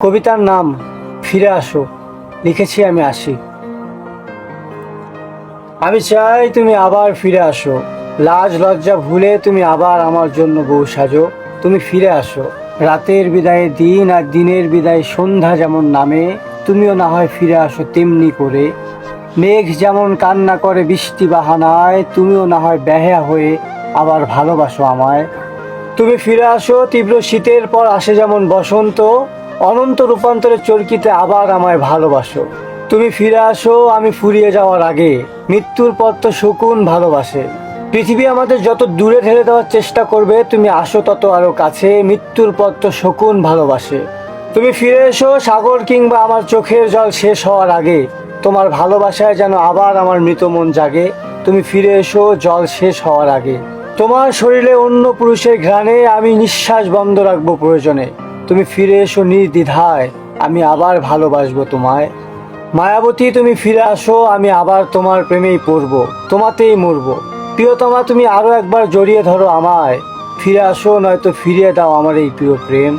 কবিতার নাম ফিরে আসো, লিখেছি আমি আসি। আমি চাই তুমি আবার ফিরে আসো, লাজ লজ্জা ভুলে তুমি আবার আমার জন্য বউ সাজো, তুমি ফিরে আসো। রাতের বিদায়ে দিন আর দিনের বিদায়ে সন্ধ্যা যেমন নামে, তুমিও না হয় ফিরে আসো তেমনি করে। মেঘ যেমন কান্না করে বৃষ্টি বাহানায়, তুমিও না হয় ব্যাহা হয়ে আবার ভালোবাসো আমায়। তুমি ফিরে আসো তীব্র শীতের পর আসে যেমন বসন্ত অনন্ত রূপান্তরের চরকিতে আবার আমায় ভালোবাসো। তুমি ফিরে আসো, আমি ফুরিয়ে যাওয়ার আগে। মৃত্যুর পর তো শকুন ভালোবাসে। পৃথিবী আমাদের যত দূরে ঠেলে দেওয়ার চেষ্টা করবে, তুমি আসো তত আরও কাছে। মৃত্যুর পর তো শকুন ভালোবাসে। তুমি ফিরে এসো, সাগর কিংবা আমার চোখের জল শেষ হওয়ার আগে। তোমার ভালোবাসায় যেন আবার আমার মৃত মন জাগে। তুমি ফিরে এসো, জল শেষ হওয়ার আগে। তোমার শরীরে অন্য পুরুষের ঘ্রাণে আমি নিঃশ্বাস বন্ধ রাখব প্রয়োজনে। তুমি ফিরে এসো নির্দ্বিধায়, আমি আবার ভালোবাসবো তোমায়। মায়াবতী, তুমি ফিরে আসো, আমি আবার তোমার প্রেমেই পড়ব, তোমাতেই মরব। প্রিয়তমা, তুমি আরও একবার জড়িয়ে ধরো আমায়। ফিরে আসো, নয়তো ফিরিয়ে দাও আমার এই প্রিয় প্রেম।